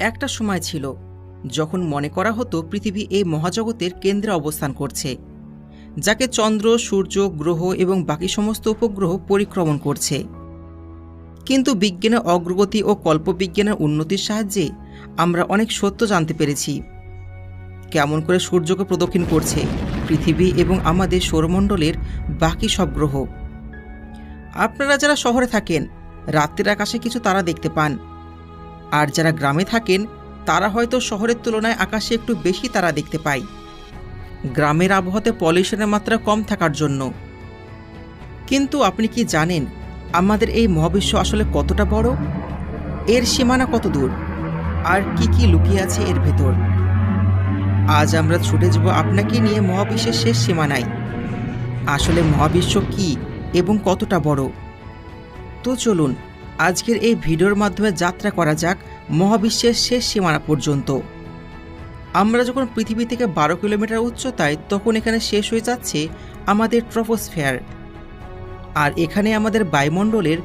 একটা সময় ছিল যখন মনে করা হতো পৃথিবী এই মহাজগতের কেন্দ্রে অবস্থান করছে, যাকে চন্দ্র, সূর্য, গ্রহ এবং বাকি সমস্ত উপগ্রহ পরিক্রমণ করছে। কিন্তু বিজ্ঞানের অগ্রগতি ও কল্পবিজ্ঞানের উন্নতির সাহায্যে আমরা অনেক সত্য জানতে পেরেছি। কেমন করে সূর্যকে প্রদক্ষিণ করছে পৃথিবী এবং আমাদের সৌরমণ্ডলের বাকি সব গ্রহ। আপনারা যারা শহরে থাকেন, রাত্রির আকাশে কিছু তারা দেখতে পান। আর যারা গ্রামে থাকেন, তারা হয়তো শহরের তুলনায় আকাশে একটু বেশি তারা দেখতে পায়। গ্রামের আবহাওয়াতে পলিউশনের মাত্রা কম থাকার জন্য। কিন্তু আপনি কি জানেন, আমাদের এই মহাবিশ্ব আসলে কতটা বড়? এর সীমানা কত দূর? আর কি কি লুকিয়ে আছে এর ভেতর? আজ আমরা ছুটে যাব আপনাকে নিয়ে মহাবিশ্বের শেষ সীমানায়। আসলে মহাবিশ্ব কি এবং কতটা বড়? তো চলুন আজকের এই ভিডিওর মাধ্যমে যাত্রা করা যাক মহাবিশ্বের শেষ সীমানা পর্যন্ত। আমরা যখন পৃথিবী থেকে বারো কিলোমিটার উচ্চতায় তখন এখানে শেষ হয়ে যাচ্ছে আমাদের ট্রপোস্ফেয়ার। আর এখানে আমাদের বায়ুমণ্ডলের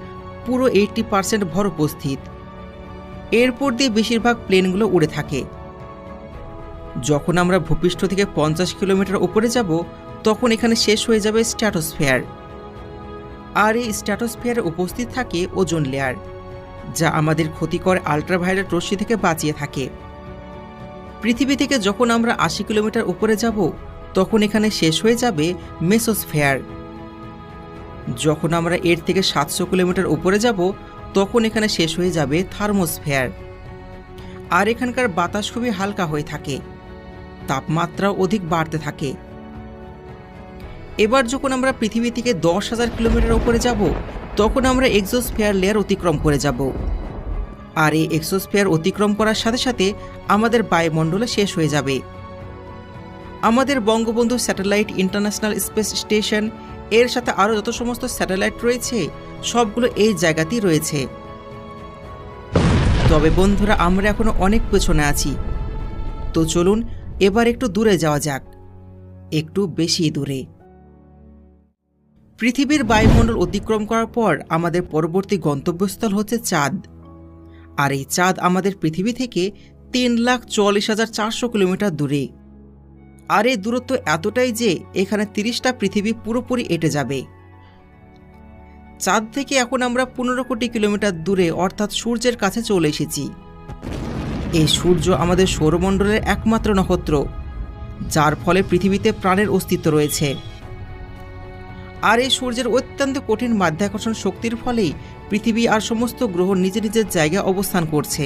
পুরো এইটটি পার্সেন্ট ভর উপস্থিত। এরপর দিয়ে বেশিরভাগ প্লেনগুলো উড়ে থাকে। যখন আমরা ভূপৃষ্ঠ থেকে পঞ্চাশ কিলোমিটার উপরে যাব, তখন এখানে শেষ হয়ে যাবে স্ট্র্যাটোস্ফেয়ার আর এই স্ট্র্যাটোস্ফিয়ারে উপস্থিত থাকে ওজোন লেয়ার যা আমাদের ক্ষতিকর আল্ট্রাভায়োলেট রশ্মি থেকে বাঁচিয়ে থাকে। পৃথিবী থেকে যখন আমরা আশি কিলোমিটার উপরে যাব, তখন এখানে শেষ হয়ে যাবে মেসোস্ফেয়ার যখন আমরা এর থেকে সাতশো কিলোমিটার উপরে যাব, তখন এখানে শেষ হয়ে যাবে থার্মোস্ফেয়ার আর এখানকার বাতাস খুবই হালকা হয়ে থাকে। তাপমাত্রাও অধিক বাড়তে থাকে। এবার যখন আমরা পৃথিবী থেকে দশ হাজার কিলোমিটার ওপরে যাব, তখন আমরা এক্সোস্ফেয়ার লেয়ার অতিক্রম করে যাব। আর এই এক্সোস্ফেয়ার অতিক্রম করার সাথে সাথে আমাদের বায়ুমণ্ডলে শেষ হয়ে যাবে। আমাদের Bangabandhu satellite international space station, এর সাথে আরও যত সমস্ত স্যাটেলাইট রয়েছে, সবগুলো এই জায়গাতেই রয়েছে। তবে বন্ধুরা, আমরা এখনও অনেক পেছনে আছি। তো চলুন, এবার একটু দূরে যাওয়া যাক। একটু বেশি দূরে। পৃথিবীর বায়ুমণ্ডল অতিক্রম করার পর আমাদের পরবর্তী গন্তব্যস্থল হচ্ছে চাঁদ। আর এই চাঁদ আমাদের পৃথিবী থেকে তিন লাখ চুয়াল্লিশ হাজার চারশো কিলোমিটার দূরে। আর এই দূরত্ব এতটাই যে এখানে তিরিশটা পৃথিবী পুরোপুরি এঁটে যাবে। চাঁদ থেকে এখন আমরা পনেরো কোটি কিলোমিটার দূরে, অর্থাৎ সূর্যের কাছে চলে এসেছি। এই সূর্য আমাদের সৌরমণ্ডলের একমাত্র নক্ষত্র, যার ফলে পৃথিবীতে প্রাণের অস্তিত্ব রয়েছে। আর এই সূর্যের অত্যন্ত কঠিন মাধ্যাকর্ষণ শক্তির ফলেই পৃথিবী আর সমস্ত গ্রহ নিজের নিজের জায়গায় অবস্থান করছে।